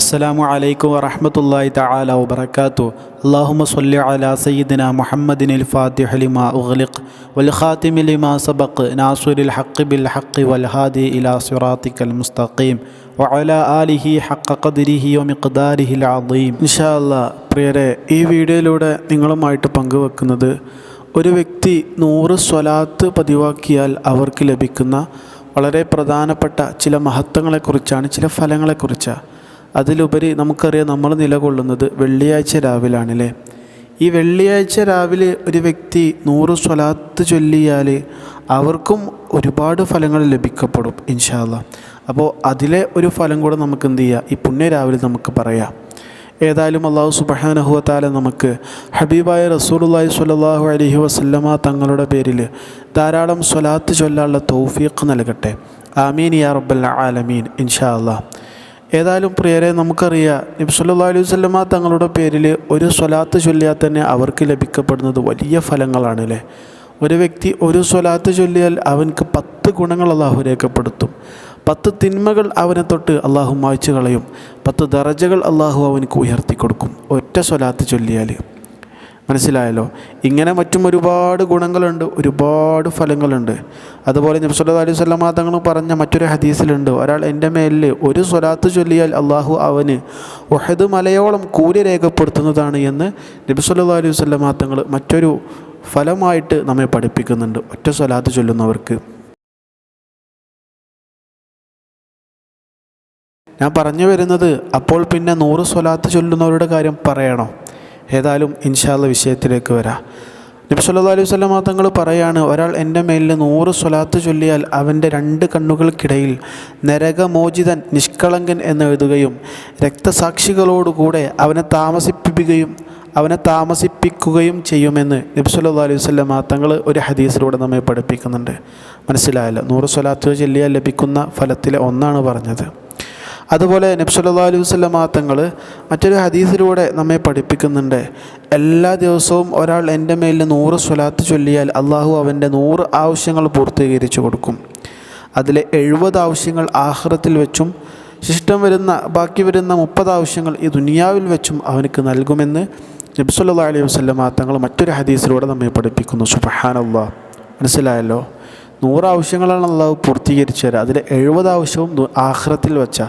അസ്സാം വലൈക്കും വറഹമത്തല്ലാഹി തആല വാത്തു അള്ളാഹുമ സല്ലി അലാ സയ്യിദിന മുഹമ്മദിൻ അൽ ഫാത്തിഹ ലിമാ ഉഗ്ലിഖ് വൽ ഖാതിമി ലിമാ സബഖ് നാസുരിൽ ഹഖ് ബിൽ ഹഖ് വൽ ഹാദി ഇലാ സുറാത്തിക്കൽ മുസ്തഖീം വഅല ആലിഹി ഹക്ക ഖദ്രിഹി വമിഖ്ദാരിഹി അൽ ഇൻഷാ അല്ലാ പ്രിയരെ ഈ വീഡിയോയിലൂടെ നിങ്ങളുമായിട്ട് പങ്കുവെക്കുന്നത് ഒരു വ്യക്തി നൂറ് സ്വലാത്ത് പതിവാക്കിയാൽ അവർക്ക് ലഭിക്കുന്ന വളരെ പ്രധാനപ്പെട്ട ചില മഹത്വങ്ങളെക്കുറിച്ചാണ് ചില ഫലങ്ങളെക്കുറിച്ചാണ് അതിലുപരി നമുക്കറിയാം നമ്മൾ നിലകൊള്ളുന്നത് വെള്ളിയാഴ്ച രാവിലാണല്ലേ. ഈ വെള്ളിയാഴ്ച രാവിലെ ഒരു വ്യക്തി നൂറ് സ്വലാത്ത് ചൊല്ലിയാൽ അവർക്കും ഒരുപാട് ഫലങ്ങൾ ലഭിക്കപ്പെടും ഇൻഷാല്ല അപ്പോൾ അതിലെ ഒരു ഫലം കൂടെ നമുക്ക് എന്ത് ചെയ്യാം ഈ പുണ്യ രാവിലെ നമുക്ക് പറയാം. ഏതായാലും അള്ളാഹു സുബഹാനഹുവത്താല നമുക്ക് ഹബീബായ റസൂലുള്ളാഹി സ്വല്ലല്ലാഹു അലൈഹി വസല്ലമ തങ്ങളുടെ പേരിൽ ധാരാളം സ്വലാത്ത് ചൊല്ലാനുള്ള തൗഫീഖ് നൽകട്ടെ. ആമീൻ യാ റബ്ബൽ ആലമീൻ. ഇൻഷാ അള്ളാഹ് ഏതായാലും പ്രിയരെ നമുക്കറിയാം നബി സല്ലല്ലാഹു അലൈഹി വസല്ലമ തങ്ങളുടെ പേരിൽ ഒരു സ്വലാത്ത് ചൊല്ലിയാൽ തന്നെ അവർക്ക് ലഭിക്കപ്പെടുന്നത് വലിയ ഫലങ്ങളാണ് അല്ലേ ഒരു വ്യക്തി ഒരു സ്വലാത്ത് ചൊല്ലിയാൽ അവൻക്ക് പത്ത് ഗുണങ്ങൾ അള്ളാഹു രേഖപ്പെടുത്തും. പത്ത് തിന്മകൾ അവനെ തൊട്ട് അള്ളാഹു മായ്ച്ചു കളയും. പത്ത് ദറജകൾ അള്ളാഹു അവനക്ക് ഉയർത്തി കൊടുക്കും. ഒറ്റ സ്വലാത്ത് ചൊല്ലിയാൽ മനസ്സിലായല്ലോ? ഇങ്ങനെ മറ്റും ഒരുപാട് ഗുണങ്ങളുണ്ട് ഒരുപാട് ഫലങ്ങളുണ്ട്. അതുപോലെ നബ്സല്ലാ അലൈഹി സ്വലാം തങ്ങൾ പറഞ്ഞ മറ്റൊരു ഹദീസിലുണ്ട്. ഒരാൾ എന്റെ മേലിൽ ഒരു സ്വലാത്ത് ചൊല്ലിയാൽ അള്ളാഹു അവന് ഒഹദ് മലയോളം കൂലി രേഖപ്പെടുത്തുന്നതാണ് എന്ന് നബ്സല്ലാ അലൈഹി സ്വലാം തങ്ങൾ മറ്റൊരു ഫലമായിട്ട് നമ്മെ പഠിപ്പിക്കുന്നുണ്ട്. ഒറ്റ സ്വലാത്ത് ചൊല്ലുന്നവർക്ക്. ഞാൻ പറഞ്ഞു വരുന്നത് അപ്പോൾ പിന്നെ നൂറ് സ്വലാത്ത് ചൊല്ലുന്നവരുടെ കാര്യം പറയണോ? ഏതായാലും ഇൻഷാല്ല വിഷയത്തിലേക്ക് വരാം. നബി സല്ലാ അലൈഹി വസല്ലം തങ്ങൾ പറയാണ് ഒരാൾ എന്റെ മേലിൽ നൂറ് സ്വലാത്ത് ചൊല്ലിയാൽ അവന്റെ രണ്ട് കണ്ണുകൾക്കിടയിൽ നരകമോചിതൻ നിഷ്കളങ്കൻ എന്ന് എഴുതുകയും രക്തസാക്ഷികളോടുകൂടെ അവനെ താമസിപ്പിക്കുകയും അവനെ താമസിപ്പിക്കുകയും ചെയ്യുമെന്ന് നബി സല്ലാ അലൈഹി വസല്ലം തങ്ങൾ ഒരു ഹദീസിലൂടെ നമ്മെ പഠിപ്പിക്കുന്നുണ്ട്. മനസ്സിലായല്ലോ? നൂറ് സ്വലാത്ത് ചൊല്ലിയാൽ ലഭിക്കുന്ന ഫലത്തിലെ ഒന്നാണ് പറഞ്ഞത്. അതുപോലെ നബ്സല്ലാ അലൈഹി വസ്ലം തങ്ങൾ മറ്റൊരു ഹദീസിലൂടെ നമ്മെ പഠിപ്പിക്കുന്നുണ്ട്. എല്ലാ ദിവസവും ഒരാൾ എന്റെ മേലിൽ നൂറ് സ്വലാത്ത് ചൊല്ലിയാൽ അള്ളാഹു അവന്റെ നൂറ് ആവശ്യങ്ങൾ പൂർത്തീകരിച്ചു കൊടുക്കും. അതിലെ എഴുപത് ആവശ്യങ്ങൾ ആഹ്റത്തിൽ വെച്ചും ശിഷ്ടം വരുന്ന ബാക്കി വരുന്ന മുപ്പത് ആവശ്യങ്ങൾ ഈ ദുനിയാവിൽ വെച്ചും അവനക്ക് നൽകുമെന്ന് നബ്സല്ലാ അലൈഹി വസ്ലം തങ്ങൾ മറ്റൊരു ഹദീസിലൂടെ നമ്മെ പഠിപ്പിക്കുന്നു. സുബഹാനല്ലാ മനസ്സിലായല്ലോ? നൂറ് ആവശ്യങ്ങളാണ് അള്ളാഹു പൂർത്തീകരിച്ചു തരാം. അതിൽ എഴുപത് ആവശ്യവും ആഹ്റത്തിൽ വെച്ച.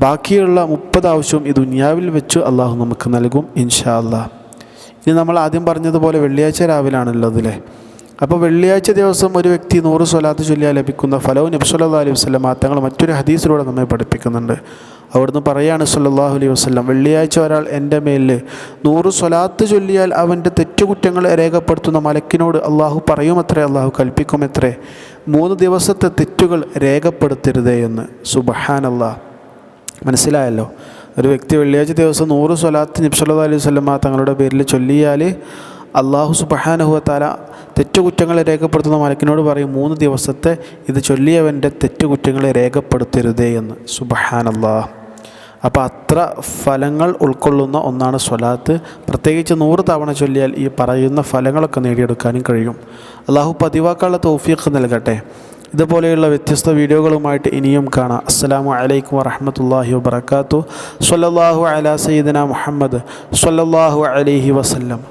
ബാക്കിയുള്ള മുപ്പത് ആവശ്യവും ഈ ദുനിയാവിൽ വെച്ചു അള്ളാഹു നമുക്ക് നൽകും ഇൻഷാ അല്ലാ ഇനി നമ്മൾ ആദ്യം പറഞ്ഞതുപോലെ വെള്ളിയാഴ്ച രാവിലാണല്ലോ അതിലെ. അപ്പോൾ വെള്ളിയാഴ്ച ദിവസം ഒരു വ്യക്തി നൂറ് സ്വലാത്ത് ചൊല്ലിയാൽ ലഭിക്കുന്ന ഫലവും നബി സല്ലാ അലൈഹി വസ്ലം തങ്ങൾ മറ്റൊരു ഹദീസിലൂടെ നമ്മെ പഠിപ്പിക്കുന്നുണ്ട്. അവിടുന്ന് പറയാണ് സല്ലാഹു അലൈഹി വസ്ലം വെള്ളിയാഴ്ച ഒരാൾ എന്റെ മേലിൽ നൂറ് സ്വലാത്ത് ചൊല്ലിയാൽ അവന്റെ തെറ്റുകുറ്റങ്ങൾ രേഖപ്പെടുത്തുന്ന മലക്കിനോട് അള്ളാഹു പറയുമത്രേ അള്ളാഹു കൽപ്പിക്കുമത്രേ. മൂന്ന് ദിവസത്തെ തെറ്റുകൾ രേഖപ്പെടുത്തരുതേ എന്ന്. അള്ളാഹ് മനസ്സിലായല്ലോ? ഒരു വ്യക്തി വെള്ളിയാഴ്ച ദിവസം നൂറ് സ്വലാത്ത് നിബ്സല്ലാ അലൈഹി വസ്ലമ തങ്ങളുടെ പേരിൽ ചൊല്ലിയാൽ അള്ളാഹു സുബഹാനുഹത്താല തെറ്റുകുറ്റങ്ങൾ രേഖപ്പെടുത്തുന്ന മലക്കിനോട് പറയും മൂന്ന് ദിവസത്തെ ഇത് ചൊല്ലിയവന്റെ തെറ്റുകുറ്റങ്ങളെ രേഖപ്പെടുത്തരുതേ എന്ന്. സുബഹാനല്ലാഹ്. അപ്പോൾ അത്ര ഫലങ്ങൾ ഉൾക്കൊള്ളുന്ന ഒന്നാണ് സ്വലാത്ത്. പ്രത്യേകിച്ച് നൂറ് തവണ ചൊല്ലിയാൽ ഈ പറയുന്ന ഫലങ്ങളൊക്കെ നേടിയെടുക്കാനും കഴിയും. അള്ളാഹു പതിവാക്കാനുള്ള തോഫിയൊക്കെ നൽകട്ടെ. ഇതുപോലെയുള്ള വ്യത്യസ്ത വീഡിയോകളുമായിട്ട് ഇനിയും കാണാം. അസ്സാം വലൈക്കും വറഹമത്തല്ലാഹി വബർക്കാത്തു സല്ലാഹു അല സയ്യിദന മുഹമ്മദ് സല്ലാഹു അലൈഹി വസല്ലം.